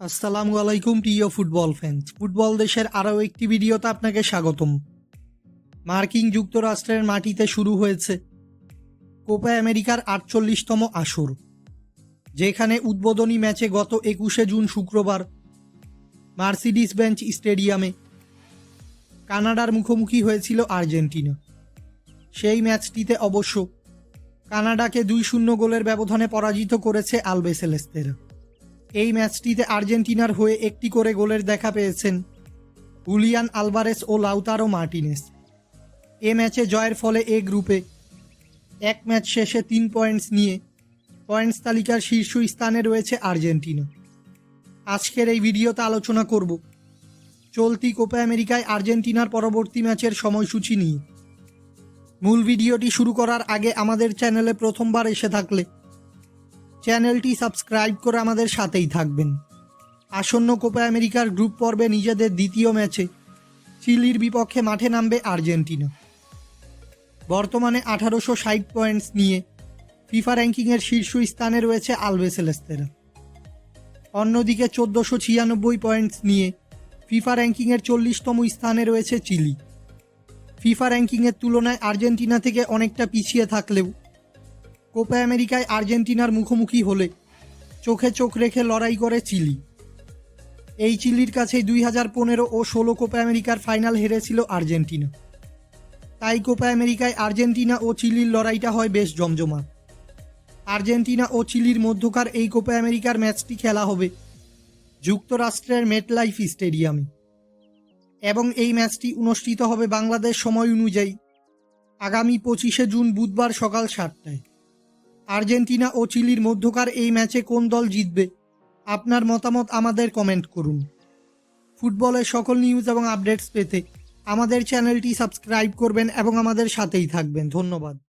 আসসালামু আলাইকুম, প্রিয় ফুটবল ফ্যান্স ফুটবল দেশের আরও একটি ভিডিওতে আপনাকে স্বাগতম। মার্কিন যুক্তরাষ্ট্রের মাটিতে শুরু হয়েছে কোপা আমেরিকার আটচল্লিশতম আসর, যেখানে উদ্বোধনী ম্যাচে গত একুশে জুন শুক্রবার মার্সিডিস বেঞ্চ স্টেডিয়ামে কানাডার মুখোমুখি হয়েছিল আর্জেন্টিনা। সেই ম্যাচটিতে অবশ্য কানাডাকে দুই শূন্য গোলের ব্যবধানে পরাজিত করেছে আলবেসেলেস্তেরা। এই ম্যাচটিতে আর্জেন্টিনার হয়ে একটি করে গোলের দেখা পেয়েছেন হুলিয়ান আলভারেস ও লাউতারো মার্টিনেস। এ ম্যাচে জয়ের ফলে এ গ্রুপে এক ম্যাচ শেষে তিন পয়েন্টস নিয়ে পয়েন্টস তালিকার শীর্ষ স্থানে রয়েছে আর্জেন্টিনা। আজকের এই ভিডিওতে আলোচনা করব চলতি কোপা আমেরিকায় আর্জেন্টিনার পরবর্তী ম্যাচের সময়সূচি নিয়ে। মূল ভিডিওটি শুরু করার আগে আমাদের চ্যানেলে প্রথমবার এসে থাকলে চ্যানেলটি সাবস্ক্রাইব করে আমাদের সাথেই থাকবেন। আসন্ন কোপা আমেরিকার গ্রুপ পর্বে নিজেদের দ্বিতীয় ম্যাচে চিলির বিপক্ষে মাঠে নামবে আর্জেন্টিনা। বর্তমানে আঠারোশো ষাট পয়েন্টস নিয়ে ফিফা র্যাঙ্কিংয়ের শীর্ষ স্থানে রয়েছে আলভেসেলেস্তেরা অন্যদিকে চোদ্দোশো ছিয়ানব্বই পয়েন্টস নিয়ে ফিফা র্যাঙ্কিংয়ের চল্লিশতম স্থানে রয়েছে চিলি। ফিফা র্যাঙ্কিংয়ের তুলনায় আর্জেন্টিনা থেকে অনেকটা পিছিয়ে থাকলেও কোপা আমেরিকায় আর্জেন্টিনার মুখোমুখি হলে চোখে চোখ রেখে লড়াই করে চিলি। এই চিলির কাছেই দুই হাজার পনেরো ও ষোলো কোপা আমেরিকার ফাইনাল হেরেছিল আর্জেন্টিনা। তাই কোপা আমেরিকায় আর্জেন্টিনা ও চিলির লড়াইটা হয় বেশ জমজমাট। আর্জেন্টিনা ও চিলির মধ্যকার এই কোপা আমেরিকার ম্যাচটি খেলা হবে যুক্তরাষ্ট্রের মেটলাইফ স্টেডিয়ামে। এবং এই ম্যাচটি অনুষ্ঠিত হবে বাংলাদেশ সময় অনুযায়ী আগামী পঁচিশে জুন বুধবার সকাল সাতটায়। আর্জেন্টিনা ও চিলির মধ্যকার এই ম্যাচে কোন দল জিতবে? আপনার মতামত আমাদের কমেন্ট করুন। ফুটবলের সকল নিউজ এবং আপডেটস পেতে আমাদের চ্যানেলটি সাবস্ক্রাইব করবেন এবং আমাদের সাথেই থাকবেন। ধন্যবাদ।